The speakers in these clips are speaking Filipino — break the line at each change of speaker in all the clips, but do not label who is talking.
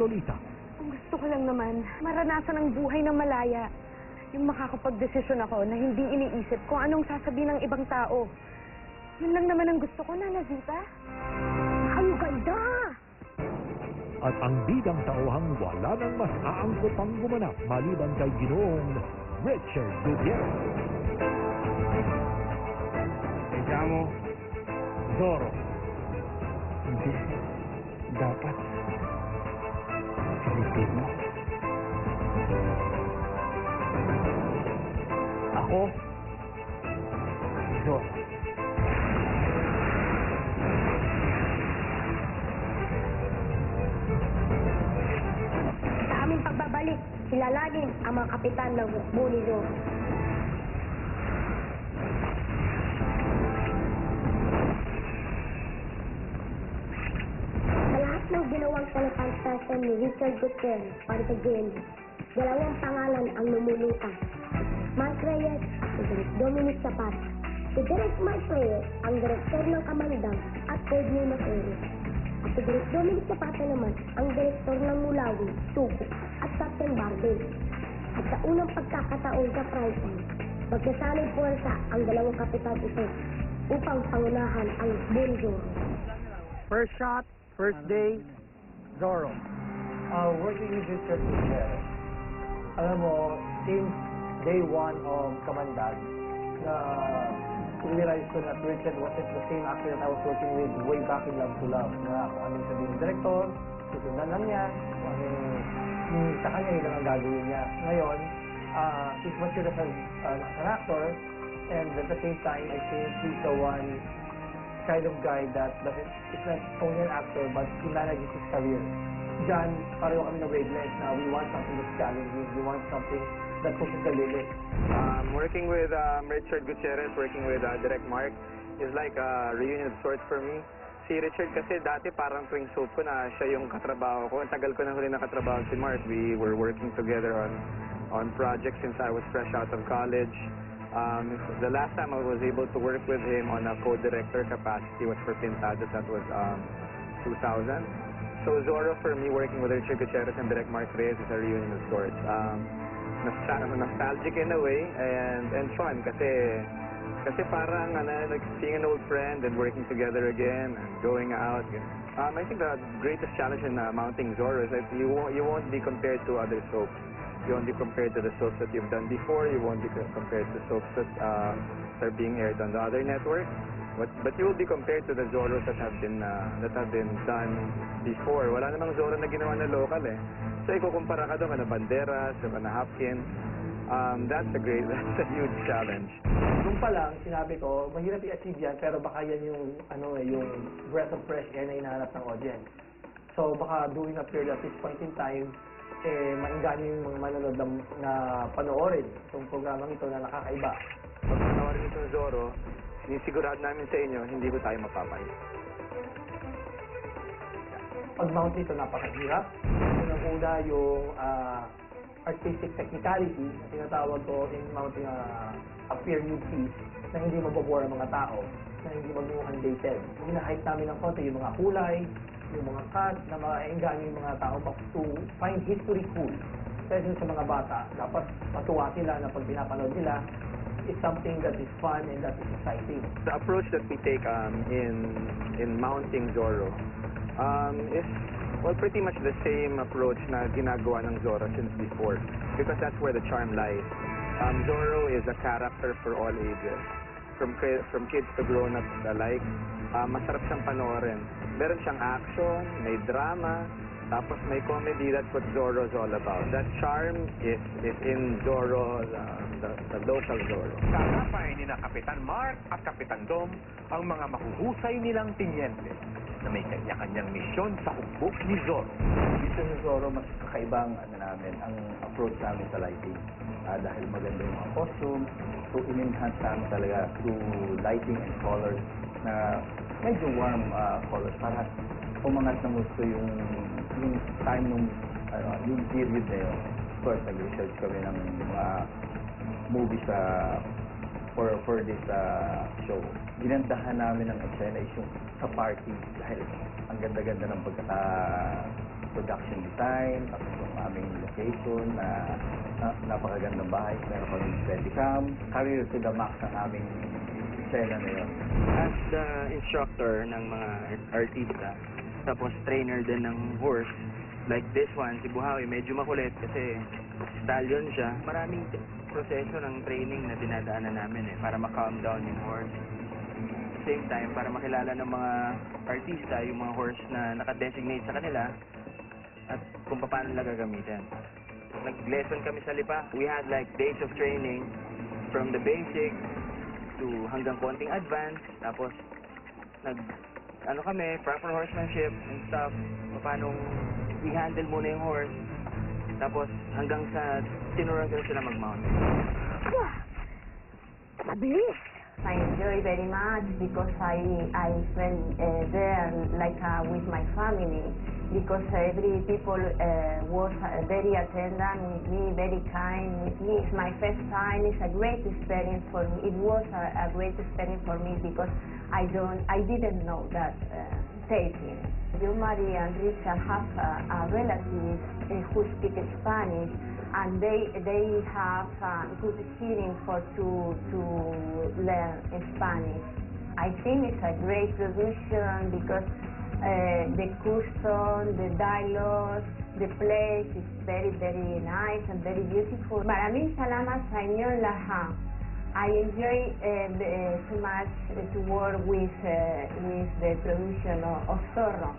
Lolita.
Ang gusto ko lang naman, maranasan ang buhay ng malaya. Yung makakapag-desisyon ako na hindi iniisip kung anong sasabihin ng ibang tao. Yun lang naman ang gusto ko, Nana Zita. Ang ganda!
At ang bidang tauhang wala nang mas aangkot pang gumanap maliban kay Ginoong Richard Gutierrez.
Ejamo Zoro. Hindi. Dapat. Filipino. Ako. Zoro.
Sa aming pagbabalik, kilalanin ang mga kapitan ng hukbo ni Zoro. Richard Gutierrez para sa JND, dalawang pangalan ang lumulutas. Mark Reyes at Direk Dominic Zapata. Si Direk Mark Reyes ang direktor ng Kamandang at Code ni. At si Direk Dominic Zapata naman ang direktor ng Mulawi, Tugo at Captain Barbel. At sa unang pagkakataon sa Priceline, magkasanay puwersa ang dalawang kapitan ito upang pangunahan ang Bonzo.
First shot, first day, Zoro.
Uh, working with Richard Gutierrez, alam mo, since day one of Kamandag, na realize ko that Richard wasn't the same actor that I was working with way back in Love to Love. Na kung anong sabihin ng director, susundan lang niya, kung ano yung sa kanya, yun ang gagawin niya. Ngayon, uh, he's matured as, a, uh, an actor, and at the same time, I think he's the one kind of guy that doesn't, is not only an actor, but he manages his career. Diyan, pareho kami na wavelength na we want something that's challenging, we want something that pushes the limit.
Um, working with um, Richard Gutierrez, working with uh, Direct Mark is like a reunion of sorts for me. Si Richard kasi dati parang tuwing soap ko na siya yung katrabaho ko. Ang tagal ko na huli nakatrabaho si Mark. We were working together on on projects since I was fresh out of college. Um, the last time I was able to work with him on a co-director capacity was for Pintadas. That was um, 2000. So Zorro for me, working with Richard Gutierrez and Direct Mark Reyes is a reunion of sorts. Um, nostal- nostalgic in a way and and fun kasi kasi parang ano, like seeing an old friend and working together again and going out. Um, I think the greatest challenge in uh, mounting Zorro is that you won't, you won't be compared to other soaps. You won't be compared to the soaps that you've done before. You won't be co- compared to soaps that uh, are being aired on the other networks. But but you will be compared to the Zorros that have been uh, that have been done before. Wala namang Zorro na ginawa na local eh. So ikukumpara ka doon kana Banderas, kana Hopkins. Um, that's a great, that's a huge challenge.
Nung pa lang, sinabi ko, mahirap i-achieve yan, pero baka yan yung, ano eh, yung breath of fresh air na hinahanap ng audience. So, baka during a period at this point in time, eh, maingganyo yung mga manonood na, na panoorin itong programang ito na nakakaiba.
Pag panawarin itong Zorro, sinisigurado namin sa inyo, hindi ko tayo mapapay.
Pag-mount nito, napakahirap. Unang-una yung ah, artistic technicality na tinatawag ko in mounting a, a fair new piece na hindi mabobore ang mga tao, na hindi magmukhang dated. Hinahype namin ng konti yung mga kulay, yung mga cut, na maengganyo yung mga tao to find history cool. Especially sa mga bata, dapat matuwa sila na pag pinapanood nila, it's something that is fun and that is exciting.
The approach that we take um, in in mounting Zorro um, is well pretty much the same approach na ginagawa ng Zorro since before because that's where the charm lies. Um, Zorro is a character for all ages, from from kids to grown-ups alike. Uh, masarap siyang panoorin. Meron siyang action, may drama, tapos may comedy. That's what Zorro is all about. That charm is is in Zorro, the, the, the local Zorro.
Kakapay ni na Kapitan Mark at Kapitan Dom ang mga mahuhusay nilang tinyente na may kanya-kanyang misyon sa hukbok ni Zorro.
Dito sa Zorro, mas kakaibang ano namin, ang approach namin sa lighting. Ah, dahil maganda yung mga costume, so in-enhance namin talaga through lighting and colors na medyo warm ah, colors para umangat ng gusto yung yung time nung ano, yung period na yun. Of course, nag-research kami ng mga movies sa for for this uh, show. Ginandahan namin ng eksena is yung sa party dahil ang ganda-ganda ng pagkaka production design, tapos yung aming location na, na napakagandang bahay. Meron kami Steadicam. Career to the max ang aming eksena na yun.
As the instructor ng mga artista, tapos trainer din ng horse, like this one, si Buhawi, medyo makulit kasi stallion siya. Maraming proseso ng training na dinadaanan namin eh, para ma-calm down yung horse. At same time, para makilala ng mga artista yung mga horse na nakadesignate sa kanila at kung paano nila gagamitin. Nag-lesson kami sa Lipa. We had like days of training from the basic to hanggang konting advance. Tapos, nag, ano kami, proper horsemanship and stuff. Paano i-handle muna yung horse. Tapos, hanggang sa tinuruan ko sila mag-mount.
Mabilis!
I enjoy very much because I I spend uh, there like uh, with my family because every people uh, was uh, very attendant with me, very kind with me. It's my first time. It's a great experience for me. It was a, a great experience for me because I don't I didn't know that uh, taping. You, Maria and Richard have a relative uh, who speak Spanish and they they have good hearing for to to learn Spanish. I think it's a great solution because uh, the custom, the dialogue, the place is very very nice and very beautiful. Maraming salamat sa inyong lahat. I enjoy uh, the- so much to work with with the production of, of Zorro.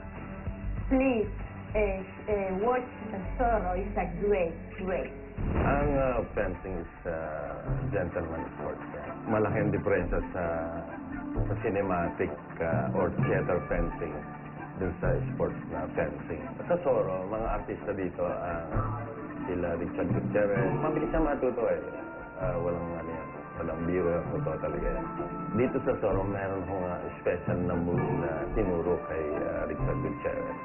Please watch Zorro. It's a great, great.
Ang uh, fencing is uh, gentleman sport. Malaking diferensya sa sa cinematic uh, or theater fencing dun sa sports na fencing. Sa Soro, mga artista dito, uh, sila Richard Gutierrez, mabilis siya matuto eh. Uh, walang ano yan, walang biro, totoo talaga yan. Dito sa Soro, meron kong uh, special na move na tinuro kay uh, Richard Gutierrez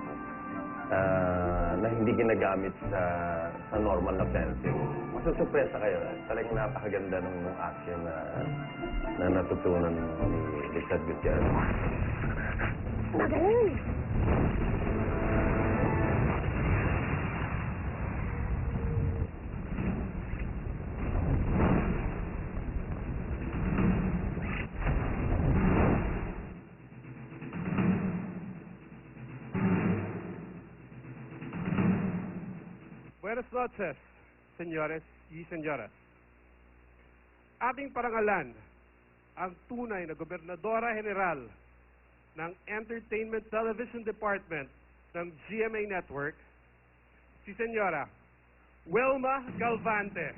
ah, na hindi ginagamit sa sa normal na fencing. Masusurpresa kayo. Talagang napakaganda ng, ng action na na natutunan ni Richard Gutierrez.
Magaling!
Buenas noches, señores y señoras. Ating parangalan ang tunay na Gobernadora General ng Entertainment Television Department ng GMA Network, si Senyora Wilma Galvante.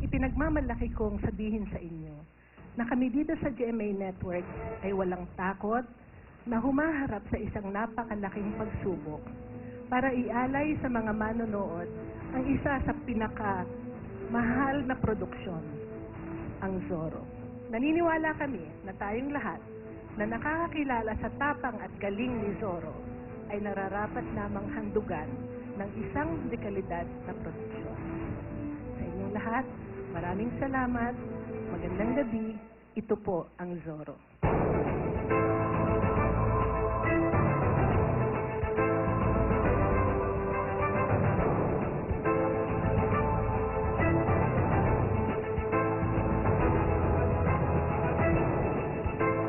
Ipinagmamalaki kong sabihin sa inyo na kami dito sa GMA Network ay walang takot na humaharap sa isang napakalaking pagsubok para ialay sa mga manonood ang isa sa pinaka mahal na produksyon, ang Zorro. Naniniwala kami na tayong lahat na nakakakilala sa tapang at galing ni Zorro ay nararapat namang handugan ng isang dekalidad na produksyon. Sa inyong lahat, maraming salamat, magandang gabi, ito po ang Zorro.